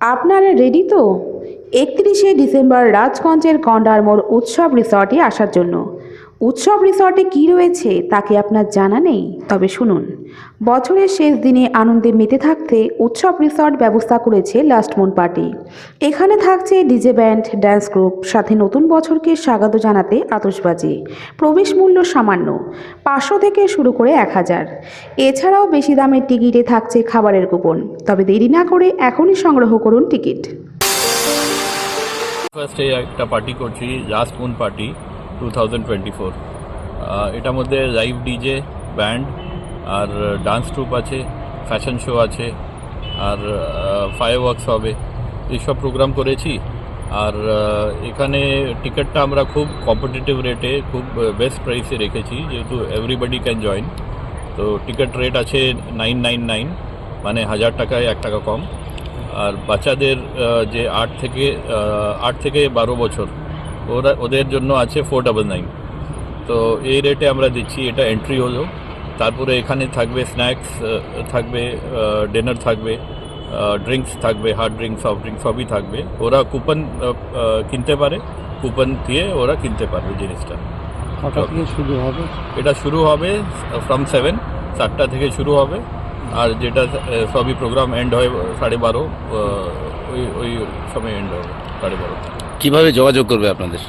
আপনারা রেডি তো? একত্রিশে ডিসেম্বর রাজগঞ্জের গন্ডারমোড় উৎসব রিসর্টে আসার জন্য। উৎসব রিসর্টে কী রয়েছে তাকে আপনার জানা নেই, তবে শুনুন। বছরের শেষ দিনে আনন্দে মেতে থাকতে উৎসব রিসর্ট ব্যবস্থা করেছে লাস্ট মুন পার্টি। এখানে থাকছে ডিজে ব্যান্ড ড্যান্স গ্রুপ, সাথে নতুন বছরকে স্বাগত জানাতে আতশবাজি। প্রবেশ মূল্য সামান্য, পাঁচশো থেকে শুরু করে এক হাজার। এছাড়াও বেশি দামের টিকিটে থাকছে খাবারের কুপন, তবে দেরি না করে এখনই সংগ্রহ করুন টিকিট। ফার্স্টে একটা পার্টি করছি last moon party two thousand twenty four এটার মধ্যে লাইভ ডিজে ব্যান্ড আর ডান্স ট্রুপ আছে ফ্যাশন শো আছে, আর ফায়ার ওয়ার্কস হবে। এইসব প্রোগ্রাম করেছি। আর এখানে টিকিটটা আমরা খুব কম্পিটিটিভ রেটে খুব বেস্ট প্রাইসে রেখেছি, যেহেতু এভরিবডি ক্যান জয়েন তো টিকিট রেট আছে নাইন নাইন নাইন মানে হাজার টাকায় এক টাকা কম। আর বাচ্চাদের যে আট থেকে আট থেকে বারো বছর ওরা ওদের জন্য আছে ফোর ডাবল নাইন তো এই রেটে আমরা দিচ্ছি এটা এন্ট্রি হলো। তারপরে এখানে থাকবে স্ন্যাক্স থাকবে ডিনার থাকবে ড্রিঙ্কস থাকবে হার্ড ড্রিঙ্কস সফট ড্রিঙ্কস সবই থাকবে। ওরা কুপন কিনতে পারে। কুপন দিয়ে ওরা কিনতে পারবে জিনিসটা। শুরু হবে? এটা শুরু হবে ফ্রম সেভেন চারটা থেকে শুরু হবে। আর যেটা সবই প্রোগ্রাম এন্ড হয় সাড়ে বারো ওই ওই সময় এন্ড হবে সাড়ে বারো কীভাবে যোগাযোগ করবে আপনাদের?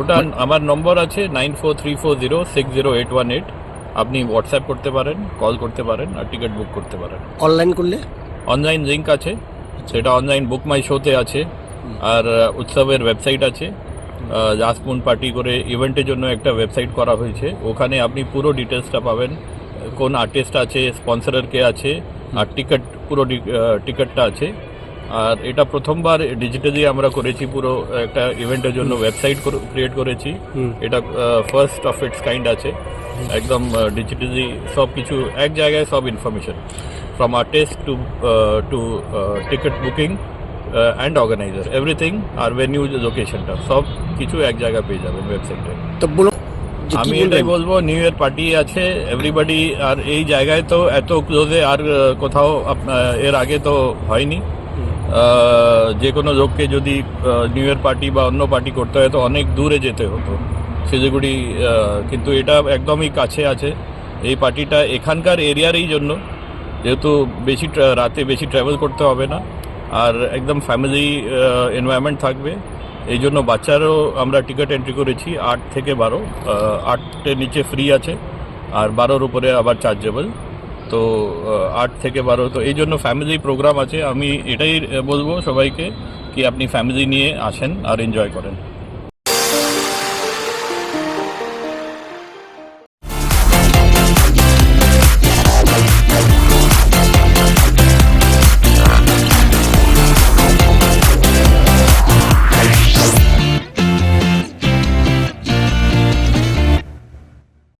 ওটা আমার নম্বর আছে nine four three four zero six zero eight one eight আপনি হোয়াটসঅ্যাপ করতে পারেন কল করতে পারেন আর টিকিট বুক করতে পারেন। অনলাইন করলে? অনলাইন লিঙ্ক আছে সেটা অনলাইন বুক মাই শোতে আছে। আর উৎসবের ওয়েবসাইট আছে। জাসপুন পার্টি করে ইভেন্টের জন্য একটা ওয়েবসাইট করা হয়েছে। ওখানে আপনি পুরো ডিটেলসটা পাবেন কোন আর্টিস্ট আছে স্পন্সরার কে আছে আর টিকিট পুরো টিকিটটা আছে। আর এটা প্রথমবার ডিজিটালি আমরা করেছি পুরো একটা ইভেন্টের জন্য ওয়েবসাইট ক্রিয়েট করেছি। এটা ফার্স্ট অফ ইটস কাইন্ড আছে। একদম ডিজিটালি সব কিছু এক জায়গায় সব information from artist to to ticket booking and organiser everything R venue লোকেশনটা সব কিছু এক জায়গায় পেয়ে যাবেন ওয়েবসাইটে তো আমি এটাই বলব নিউ ইয়ার পার্টি আছে এভরিবডি আর এই জায়গায় তো এত ক্লোজে আর কোথাও এর আগে তো হয়নি। যে কোনো লোককে যদি নিউ ইয়ার পার্টি বা অন্য পার্টি করতে হয়, তো অনেক দূরে যেতে হতো। শিলিগুড়ি কিন্তু এটা একদমই কাছে আছে। এই পার্টিটা এখানকার এরিয়ারই জন্য। যেহেতু বেশি রাতে বেশি ট্রাভেল করতে হবে না। আর একদম ফ্যামিলি এনভায়রনমেন্ট থাকবে। এই জন্য বাচ্চারও আমরা টিকিট এন্ট্রি করেছি আট থেকে বারো। আটের নিচে ফ্রি আছে। আর বারোর উপরে আবার চার্জেবল তো আট থেকে বারো, তো এই জন্য ফ্যামিলি প্রোগ্রাম আছে। আমি এটাই বলব সবাইকে, কি আপনি ফ্যামিলি নিয়ে আসেন আর এনজয় করেন।